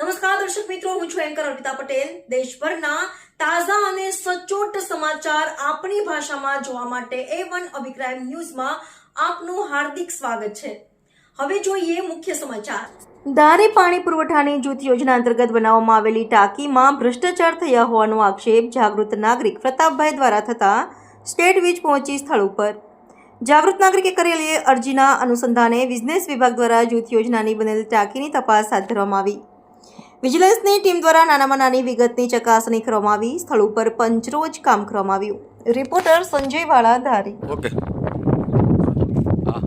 નમસ્કાર, દર્શક મિત્રો, હું છું એન્કર અર્પિતા પટેલ. દેશભરના તાજા અને સચોટ સમાચાર આપણી ભાષામાં જોવા માટે એ વન અભિપ્રાય ન્યૂઝમાં આપનું હાર્દિક સ્વાગત છે. હવે જોઈએ મુખ્ય સમાચાર. ધારે પાણી પુરવઠાની જૂથ યોજના અંતર્ગત બનાવવામાં આવેલી ટાંકીમાં ભ્રષ્ટાચાર થયા હોવાનો આક્ષેપ જાગૃત નાગરિક પ્રતાપભાઈ દ્વારા થતા સ્ટેટ વીજ પહોંચી સ્થળ ઉપર. જાગૃત નાગરિકે કરેલી અરજીના અનુસંધાને બિઝનેસ વિભાગ દ્વારા જૂથ યોજનાની બનેલ ટાંકીની તપાસ હાથ ધરવામાં આવી. વિજિલન્સની ટીમ દ્વારા નાનામાં નાની વિગતની ચકાસણી કરવામાં આવી. સ્થળ ઉપર પંચરોજ કામ કરવામાં આવ્યું. રિપોર્ટર સંજય વાળા ધારી ઓકે. હા.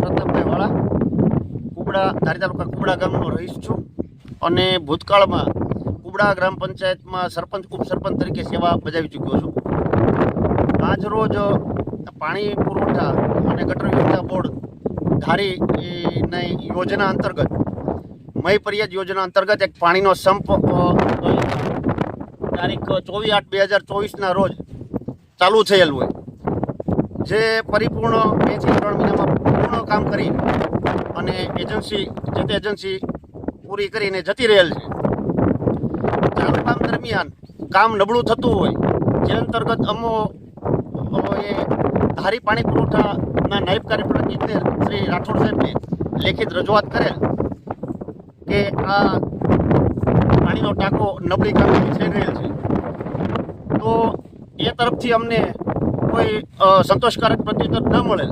પ્રતાપભાઈ વાળા, કુબડા ધારી તાલુકા કુબડા ગામનો રહીશ છું અને ભૂતકાળમાં કુબડા ગ્રામ પંચાયતમાં સરપંચ ઉપસરપંચ તરીકે સેવા બજાવી ચૂક્યો છું. આજ રોજ પાણી પુરવઠા અને ગટર વ્યવસ્થા બોર્ડ ધારી યોજના અંતર્ગત મય ફરિયાદ યોજના અંતર્ગત એક પાણીનો સંપ તારીખ ચોવીસ આઠ બે હજાર ચોવીસના રોજ ચાલુ થયેલ હોય. જે પરિપૂર્ણ બેથી ત્રણ મહિનામાં પૂર્ણ કામ કરી અને એજન્સી, જે તે એજન્સી પૂરી કરીને જતી રહેલ છે. ચાલુ કામ દરમિયાન કામ નબળું થતું હોય, જે અંતર્ગત અમો એ ધારી પાણી પુરવઠાના નાયબ કાર્યપાલક ઇજનેર શ્રી રાઠોડ સાહેબને લેખિત રજૂઆત કરેલ. કે આ પાણીનો ટાંકો નબળી કામગીરી થઈ રહેલ છે. તો એ તરફથી અમને કોઈ સંતોષકારક પ્રત્યુત્તર ન મળે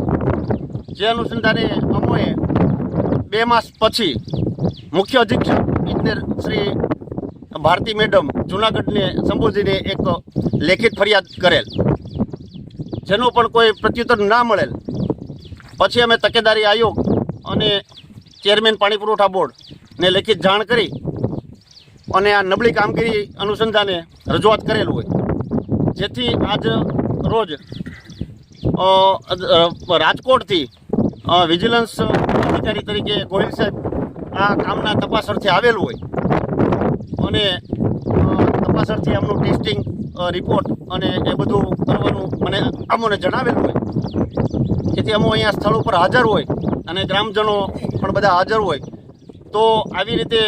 જે અનુસંધાને અમોએ બે માસ પછી મુખ્ય અધિક્ષક ઇજનેર શ્રી ભારતી મેડમ જુનાગઢને સંબોધીને એક લેખિત ફરિયાદ કરેલ. જેનો પણ કોઈ પ્રત્યુત્તર ના મળેલ. પછી અમે તકેદારી આયોગ અને ચેરમેન પાણી પુરવઠા બોર્ડને લેખિત જાણ કરી અને આ નબળી કામગીરી અનુસંધાને રજૂઆત કરેલ હોય. જેથી આજ રોજ રાજકોટથી વિજિલન્સ અધિકારી તરીકે ગોહિલ સાહેબ આ કામના તપાસરથી આવેલું હોય. અને તપાસરથી તપાસ એમનું ટેસ્ટિંગ રિપોર્ટ અને એ બધું કરવાનું મને અમોને જણાવેલ હોય. જેથી અમો અહીંયા સ્થળ ઉપર હાજર હોય અને ગ્રામજનો પણ બધા હાજર હોય. તો આવી રીતે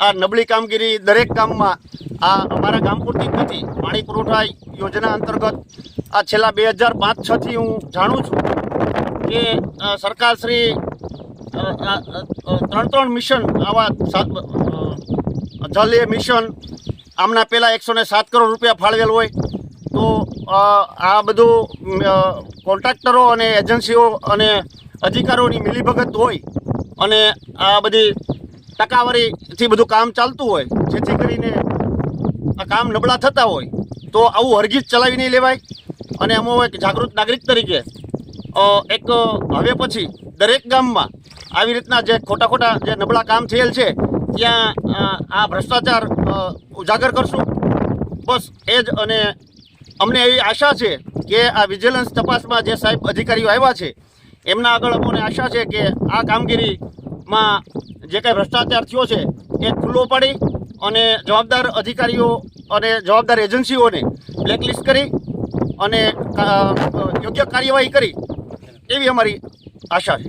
આ નબળી કામગીરી દરેક ગામમાં આ અમારા ગામ પૂરતી જ નથી. પાણી પુરવઠા યોજના અંતર્ગત આ છેલ્લા બે હજાર પાંચ છથી હું જાણું છું કે સરકારશ્રી ત્રણ ત્રણ મિશન આવા અ, મિશન આમના પહેલાં એકસો ને સાત કરોડ રૂપિયા ફાળવેલ હોય તો આ બધું કોન્ટ્રાક્ટરો અને એજન્સીઓ અને અધિકારીઓની મિલીભગત હોય અને આ બધી ટકાવારીથી બધું કામ ચાલતું હોય, જેથી કરીને આ કામ નબળા થતા હોય, તો આવું હરગીજ ચલાવી નહીં લેવાય. અને અમો એક જાગૃત નાગરિક તરીકે એક હવે પછી દરેક ગામમાં આવી રીતના જે ખોટા ખોટા જે નબળા કામ થયેલ છે, ત્યાં આ ભ્રષ્ટાચાર ઉજાગર કરશું. બસ એ જ અને અમને એવી આશા છે કે આ વિજિલન્સ તપાસમાં જે સાહેબ અધિકારીઓ આવ્યા છે, એમના આગળ અમને આશા છે કે આ કામગીરીમાં જે કાંઈ ભ્રષ્ટાચાર થયો છે, એ ખુલ્લો પાડી અને જવાબદાર અધિકારીઓ અને જવાબદાર એજન્સીઓને બ્લેકલિસ્ટ કરી અને યોગ્ય કાર્યવાહી કરી. એવી અમારી આશા છે.